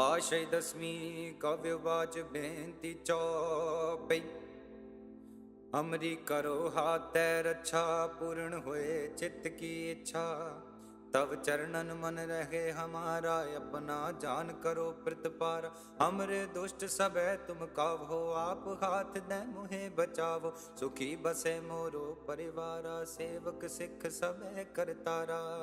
ਆਸ਼ੈ ਦਸਮੀ ਕਵਿ ਬਾਚ ਬੇਨਤੀ ਚੌਪਈ। ਅਮਰੀ ਕਰੋ ਹਾਤੈ ਰੱਛਾ, ਪੂਰਨ ਹੋਏ ਚਿੱਤ ਕੀ ਇੱਛਾ। ਤਵ ਚਰਨਨ ਮਨ ਰਹੇ ਹਮਾਰਾ, ਆਪਣਾ ਜਾਨ ਕਰੋ ਪ੍ਰਤਪਾਰ। ਹਮਰੇ ਦੁਸ਼ਟ ਸਭੈ ਤੁਮ ਕਾਵੋ, ਆਪ ਹਾਥ ਦੇ ਮੁਹੇ ਬਚਾਵੋ। ਸੁਖੀ ਬਸੇ ਮੋਰੋ, ਪਰਿਵਾਰਾ ਸੇਵਕ ਸਿੱਖ ਸਭੈ ਕਰਤਾਰਾ।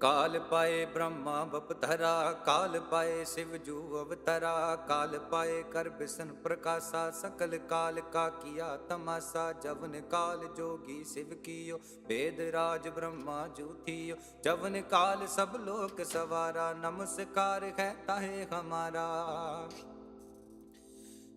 ਕਾਲ ਪਾਏ ਬ੍ਰਹਮਾ ਬਪਧਰਾ ਕਾਲ ਪਾਏ ਸਿਵ ਜੂ ਅਵਤਰਾ ਕਾਲ ਪਾਏ ਕਰ ਬਿਸ਼ਨ ਪ੍ਰਕਾਸ਼ਾ ਸਕਲ ਕਾਲ ਕਾ ਕੀਆ ਤਮਾਸਾ ਜਵਨ ਕਾਲ ਜੋਗੀ ਸਿਵ ਕੀਓ ਵੇਦ ਰਾਜ ਬ੍ਰਹਮਾ ਜੂਥੀਓ ਜਵਨ ਕਾਲ ਸਭ ਲੋਕ ਸਵਾਰਾ ਨਮਸਕਾਰ ਹੈ ਤਾਹੇ ਹਮਾਰਾ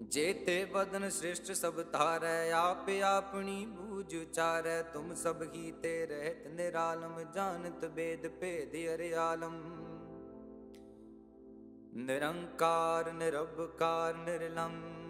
ਜੇਤੇ ਬਦਨ ਸ੍ਰਿਸ਼ਟ ਸਭ ਧਾਰੈ, ਆਪ ਆਪਣੀ ਬੂਝ ਉਚਾਰੈ। ਤੁਮ ਸਭ ਹੀ ਤੇ ਰਹਿਤ ਨਿਰਾਲਮ, ਜਾਣਤ ਬੇਦ ਭੇਦ ਅਰਿਆਲਮ ਨਿਰੰਕਾਰ, ਨਿਰਭਕਾਰ ਨਿਰਲੰਭ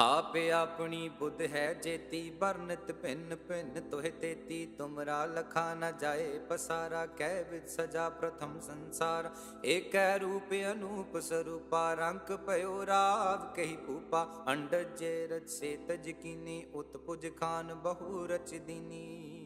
ਆਪੇ ਆਪਣੀ ਬੁੱਧ ਹੈ ਜੇਤੀ, ਵਰਨਤ ਭਿੰਨ ਭਿੰਨ ਤੋਹਿ ਤੇਤੀ। ਤੁਮਰਾ ਲਖਾ ਨ ਜਾਏ ਪਸਾਰਾ, ਕਹਿ ਵਿਦ ਸਜਾ ਪ੍ਰਥਮ ਸੰਸਾਰ। ਏਕੈ ਰੂਪ ਅਨੂਪ ਸਰੂਪਾ ਰੰਕ ਭਇਓ ਰਾਵ ਕਹੀ ਭੂਪਾ। ਅੰਡ ਜੇ ਰਚ ਸੇ ਤਜ ਕੀਨੀ, ਉਤਪੁਜ ਖਾਨ ਬਹੁ ਰਚ ਦੀਨੀ।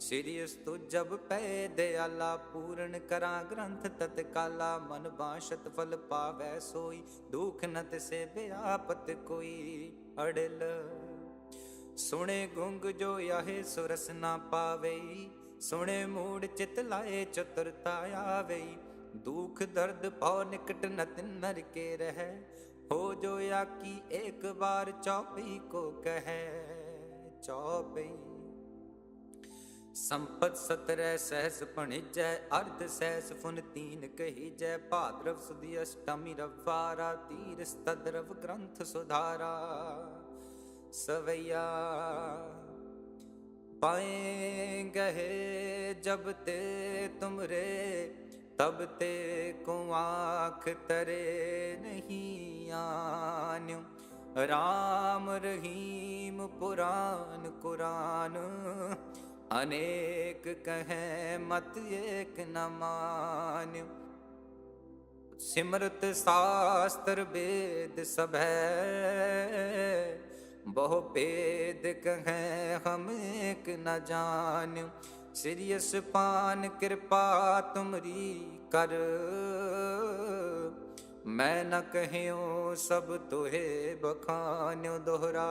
ਸਿਰਿਯਸ ਤੁ ਜਬ ਪੈ ਦਿਆਲਾ, ਪੂਰਨ ਕਰਾਂ ਗ੍ਰੰਥ ਤਤ ਕਾਲਾ ਮਨ ਬਾਸ਼ਤ ਫਲ ਪਾਵੈ ਸੋਈ, ਦੁਖ ਨ ਤਿਸੇ ਬਿਆਪਤ ਕੋਈ ਅੜਲ। ਸੁਣੇ ਗੁੰਗ ਜੋ ਆਹੇ ਸੁਰਸ ਨਾ ਪਾਵੇ ਸੁਣੇ ਮੂੜ ਚਿਤ ਲਾਏ ਚਤੁਰਤਾ ਆਵੇ ਦੁਖ ਦਰਦ ਪਉ ਨਿਕਟ ਨਤਿਨ ਨਰ ਕੇ ਰਹਿ, ਹੋ ਜੋ ਆਕੀ ਇੱਕ ਬਾਰ ਚੌਪਈ ਕੋ ਕਹੈ, ਚੌਪਈ। ਸੰਪਤ ਸਤਰੈ ਸਹਿਸ ਭਣਿਜੈ, ਅਰਧ ਸਹਿਸ ਫੁਨ ਤੀਨ ਕਹੀਜੈ। ਭਾਦਰਵ ਸੁਦੀ ਅਸ਼ਟਮੀ ਰਵਾਰਾ ਤੀਰ ਸਤਦਰਵ ਗ੍ਰੰਥ ਸੁਧਾਰਾ। ਸਵਈਆ ਪਾਏ ਗਏ ਜਬ ਤੇ ਤੁਮਰੇ, ਤਬ ਤੇ ਕੋ ਆਖ ਤਰੇ ਨਹੀਂ ਆਨਿਉ ਰਾਮ ਰਹੀਮ ਪੁਰਾਨ ਕੁਰਾਨ ਅਨੇਕ ਕਹੈ ਮਤ ਏਕ ਨ ਮਾਨਿਉ ਸਿਮਰਤ ਸਾਸਤਰ ਵੇਦ ਸਭੈ, ਬਹੁ ਭੇਦ ਕਹੈ ਹਮ ਏਕ ਨ ਜਾਣਿਉ ਸਿਰਿਯਸ ਪਾਨ ਕਿਰਪਾ ਤੁਮਰੀ ਕਰ। ਮੈਂ ਨ ਕਹਿਓ ਸਭ ਤੋਹੇ ਬਖਾਨਿਉ ਦੋਹਰਾ।